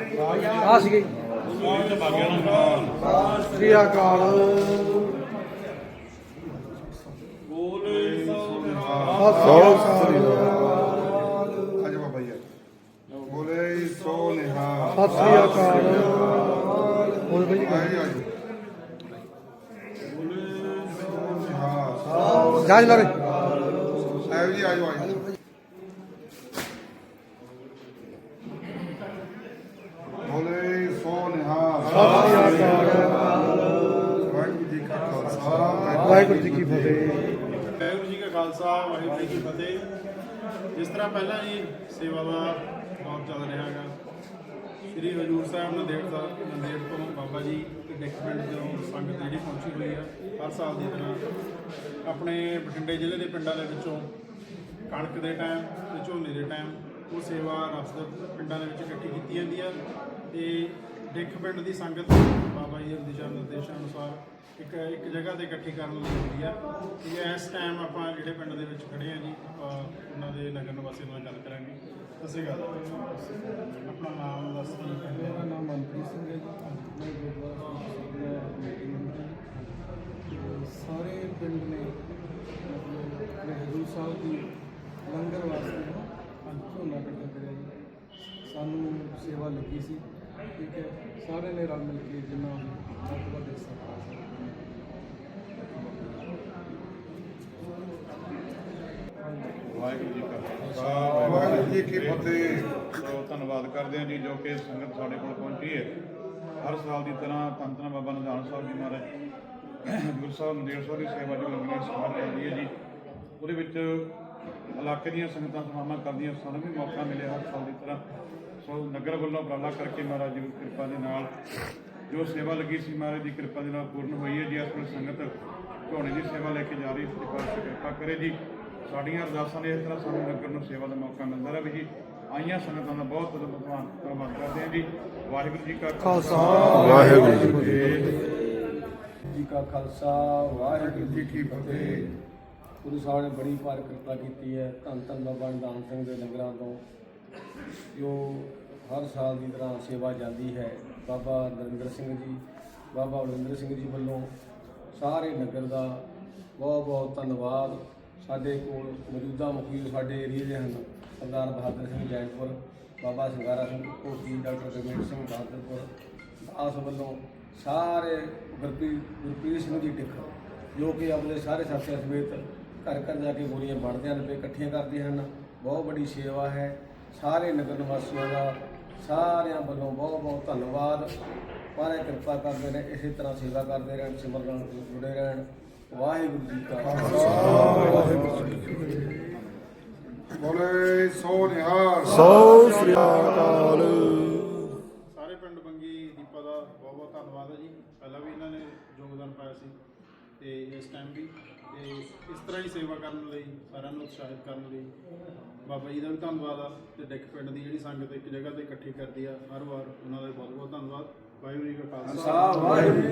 ਆ ਸੀਗੇ ਸ੍ਰੀ ਅਕਾਲ ਸੋ ਸ੍ਰੀ ਅਕਾਲ। ਅੱਜ ਬਾਬਾ ਜੀ ਬੋਲੇ ਸੋ ਨਿਹਾਲ। ਸਤਿ ਸ੍ਰੀ ਅਕਾਲ। ਹੋਰ ਬਈ ਬੋਲੇ ਸੋ ਨਿਹਾਲ। ਜਾਜ ਲਾਰੇ ਆਇਓ ਜੀ ਆਇਓ ਆਇਓ ਬੋਲੇ ਸੋ ਨਿਹਾਲ ਸਤਿ ਸ੍ਰੀ ਅਕਾਲ ਵਾਹਿਗੁਰੂ ਜੀ ਕਾ ਖਾਲਸਾ ਵਾਹਿਗੁਰੂ ਜੀ ਕੀ ਫਤਿਹ। ਵਾਹਿਗੁਰੂ ਜੀ ਕਾ ਖਾਲਸਾ, ਵਾਹਿਗੁਰੂ ਜੀ ਕੀ ਫਤਿਹ। ਜਿਸ ਤਰ੍ਹਾਂ ਪਹਿਲਾਂ ਜੀ ਸੇਵਾ ਦਾ ਬਹੁਤ ਚੱਲ ਰਿਹਾ ਹੈਗਾ। ਸ੍ਰੀ ਹਜੂਰ ਸਾਹਿਬ ਨੰਦੇੜ ਦਾ ਨੰਦੇੜ ਤੋਂ ਬਾਬਾ ਜੀ ਡਿੱਕ ਪਿੰਡ ਤੋਂ ਸੰਗਤ ਜਿਹੜੀ ਪਹੁੰਚੀ ਹੋਈ ਆ, ਹਰ ਸਾਲ ਦੀ ਤਰ੍ਹਾਂ। ਆਪਣੇ ਬਠਿੰਡੇ ਜ਼ਿਲ੍ਹੇ ਦੇ ਪਿੰਡਾਂ ਦੇ ਵਿੱਚੋਂ, ਕਣਕ ਦੇ ਟਾਈਮ ਤੇ ਝੋਨੇ ਦੇ ਟਾਈਮ, ਉਹ ਸੇਵਾ ਰਸਦ ਪਿੰਡਾਂ ਦੇ ਵਿੱਚ ਇਕੱਠੀ ਕੀਤੀ ਜਾਂਦੀ ਆ। ਤੇ ਡਿੱਕ ਪਿੰਡ ਦੀ ਸੰਗਤ ਬਾਬਾ ਜੀ ਦੇ ਦਿਸ਼ਾ ਨਿਰਦੇਸ਼ਾਂ ਅਨੁਸਾਰ ਇੱਕ ਇੱਕ ਜਗ੍ਹਾ ਤੇ ਇਕੱਠੀ ਕਰਨ ਲਈ ਹੁੰਦੀ ਆ। ਤੇ ਇਸ ਟਾਈਮ ਆਪਾਂ ਜਿਹੜੇ ਪਿੰਡ ਦੇ ਵਿੱਚ ਖੜੇ ਆ ਜੀ ਆਪਾਂ ਉਹਨਾਂ ਦੇ ਨਗਰ ਨਿਵਾਸੀਆਂ ਨਾਲ ਗੱਲ ਕਰਾਂਗੇ। ਅਸੀਂ ਗੱਲ ਆਪਣਾ ਨਾਮ ਦੱਸ ਕੀ ਮੇਰਾ ਨਾਮ ਮਨਪ੍ਰੀਤ ਸਿੰਘ ਹੈ ਜੀ। ਮੈਂ ਗੁਰਦੁਆਰਾ ਹਾਂ। ਤੇ ਸਾਰੇ ਪਿੰਡ ਨੇ ਹਜ਼ੂਰ ਸਾਹਿਬ ਦੀ ਲੰਗਰ ਵਾਸਤੇ ਝੋਨਾ ਇਕੱਠਾ ਕਰਿਆ ਜੀ। ਸਾਨੂੰ ਸੇਵਾ ਲੱਗੀ ਸੀ। ਠੀਕ ਹੈ। ਸਾਰੇ ਨੇ ਰਲ ਮਿਲ ਕੇ ਜਿੰਨਾ ਵੱਧ ਪਾ ਸਕਦੇ ਵਾਹਿਗੁਰੂ ਜੀ ਕਾ ਖਾਲਸਾ ਵਾਹਿਗੁਰੂ ਜੀ ਕੀ ਫਤਿਹ। ਸੋ ਧੰਨਵਾਦ ਕਰਦੇ ਹਾਂ ਜੀ ਜੋ ਕਿ ਸੰਗਤ ਸਾਡੇ ਕੋਲ ਪਹੁੰਚੀ ਹੈ। ਹਰ ਸਾਲ ਦੀ ਤਰ੍ਹਾਂ ਧੰਨ ਧੰਨ ਬਾਬਾ ਨਿਧਾਨ ਸਾਹਿਬ ਜੀ ਮਹਾਰਾਜ ਗੁਰੂ ਸਾਹਿਬ ਨੰਦੇੜ ਸਾਹਿਬ ਦੀ ਸੇਵਾ ਜੋ ਲੰਗਣੀ ਚੱਲਦੀ ਹੈ ਜੀ ਉਹਦੇ ਵਿੱਚ ਇਲਾਕੇ ਦੀਆਂ ਸੰਗਤਾਂ ਸੇਵਾਵਾਂ ਕਰਦੀਆਂ ਸਾਨੂੰ, ਵੀ ਮੌਕਾ ਮਿਲਿਆ ਹਰ ਸਾਲ ਦੀ ਤਰ੍ਹਾਂ। ਸੋ ਨਗਰ ਵੱਲੋਂ ਉਪਰਾਲਾ ਕਰਕੇ ਮਹਾਰਾਜ ਜੀ ਦੀ ਕਿਰਪਾ ਦੇ ਨਾਲ ਜੋ ਸੇਵਾ ਲੱਗੀ ਸੀ, ਮਹਾਰਾਜ ਦੀ ਕਿਰਪਾ ਦੇ ਨਾਲ ਪੂਰਨ ਹੋਈ ਹੈ। ਜੀ ਇਸ ਵੇਲੇ ਸੰਗਤ ਝੋਨੇ ਦੀ ਸੇਵਾ ਲੈ ਕੇ ਜਾ ਰਹੀ ਹੈ ਪਾਤਸ਼ਾਹ ਕਿਰਪਾ ਕਰੇ ਜੀ। ਸਾਡੀਆਂ ਅਰਦਾਸਾਂ ਨੇ ਇਸ ਤਰ੍ਹਾਂ ਸਾਨੂੰ ਨਗਰ ਨੂੰ ਸੇਵਾ ਦਾ ਮੌਕਾ ਮਿਲਦਾ ਰਹੇ ਜੀ। ਆਈਆਂ ਸੰਗਤਾਂ ਦਾ ਬਹੁਤ ਬਹੁਤ ਧੰਨਵਾਦ ਧੰਨਵਾਦ ਕਰਦੇ ਹਾਂ ਜੀ। ਵਾਹਿਗੁਰੂ ਜੀ ਕਾ ਖਾਲਸਾ, ਵਾਹਿਗੁਰੂ ਜੀ ਕੀ ਫਤਿਹ। ਜੀ ਕਾ ਖਾਲਸਾ ਵਾਹਿਗੁਰੂ ਜੀ ਕੀ ਫਤਿਹ। ਗੁਰੂ ਸਾਹਿਬ ਨੇ ਬੜੀ ਭਾਰ ਕਿਰਪਾ ਕੀਤੀ ਹੈ, ਧੰਨ ਧੰਨ ਬਾਬਾ ਨਿਧਾਨ ਸਿੰਘ ਦੇ ਲੰਗਰਾਂ ਤੋਂ ਜੋ ਹਰ ਸਾਲ ਦੀ ਤਰ੍ਹਾਂ ਸੇਵਾ ਜਾਂਦੀ ਹੈ। ਬਾਬਾ ਨਰਿੰਦਰ ਸਿੰਘ ਜੀ, ਬਾਬਾ ਬਲਵਿੰਦਰ ਸਿੰਘ ਜੀ ਵੱਲੋਂ ਸਾਰੇ ਨਗਰ ਦਾ ਬਹੁਤ ਬਹੁਤ ਧੰਨਵਾਦ। ਸਾਡੇ ਕੋਲ ਮੌਜੂਦਾ ਮੁਖੀ ਸਾਡੇ ਏਰੀਏ ਦੇ ਹਨ, ਸਰਦਾਰ ਬਹਾਦਰ ਸਿੰਘ ਜੈਨਪੁਰ, ਬਾਬਾ ਸਿੰਘਾਰਾ ਸਿੰਘ ਕੋਟੀ ਡਾਕਟਰ ਰਵੀਰ ਸਿੰਘ ਬਹਾਦਰਪੁਰ, ਦਾਸ ਵੱਲੋਂ ਸਾਰੇ ਗੁਰਪ੍ਰੀਤ ਗੁਰਪ੍ਰੀਤ ਸਿੰਘ ਜੀ ਟਿੱਖ ਜੋ ਕਿ ਆਪਣੇ ਸਾਰੇ ਸਾਥੀਆਂ ਸਮੇਤ ਘਰ ਘਰ ਜਾ ਕੇ ਬੋਲੀਆਂ ਵੰਡਦੇ ਹਨ ਤੇ ਇਕੱਠੀਆਂ ਕਰਦੇ ਹਨ। ਬਹੁਤ ਵੱਡੀ ਸੇਵਾ ਹੈ। ਸਾਰੇ ਨਗਰ ਨਿਵਾਸੀਆਂ ਦਾ ਸਾਰਿਆਂ ਵੱਲੋਂ ਬਹੁਤ ਬਹੁਤ ਧੰਨਵਾਦ। ਪਾਰੇ ਕਿਰਪਾ ਕਰਦੇ ਨੇ ਇਸੇ ਤਰ੍ਹਾਂ ਸੇਵਾ ਕਰਦੇ ਰਹਿਣ ਸਿਮਰਨ ਨਾਲ ਜੁੜੇ ਰਹਿਣ। ਵਾਹਿਗੁਰੂ ਜੀ ਕਾ ਖਾਲਸਾ। ਬੋਲੇ ਸੋ ਨਿਹਾਲ। ਸੋ ਸ੍ਰੀ ਅਕਾਲ। ਸਾਰੇ ਪਿੰਡ ਬੰਗੀ ਦੀਪਾ ਦਾ ਬਹੁਤ ਬਹੁਤ ਧੰਨਵਾਦ ਹੈ ਜੀ। ਪਹਿਲਾਂ ਵੀ ਇਹਨਾਂ ਨੇ ਯੋਗਦਾਨ ਪਾਇਆ ਸੀ। ਤੇ ਇਸ ਟਾਈਮ ਵੀ ਤੇ ਇਸ ਤਰ੍ਹਾਂ ਹੀ ਸੇਵਾ ਕਰਨ ਲਈ, ਸਾਰਿਆਂ ਨੂੰ ਉਤਸ਼ਾਹਿਤ ਕਰਨ ਲਈ ਬਾਬਾ ਜੀ ਦਾ ਵੀ ਧੰਨਵਾਦ ਆ ਤੇ ਡਿੱਕ ਪਿੰਡ ਦੀ ਜਿਹੜੀ ਸੰਗਤ ਇੱਕ ਜਗ੍ਹਾ ਤੇ ਇਕੱਠੀ ਕਰਦੀ ਆ, ਹਰ ਵਾਰ ਉਹਨਾਂ ਦਾ ਵੀ ਬਹੁਤ ਬਹੁਤ ਧੰਨਵਾਦ। ਵਾਹਿਗੁਰੂ ਜੀ ਕਾ ਖਾਲਸਾ। ਵਾਹਿਗੁਰੂ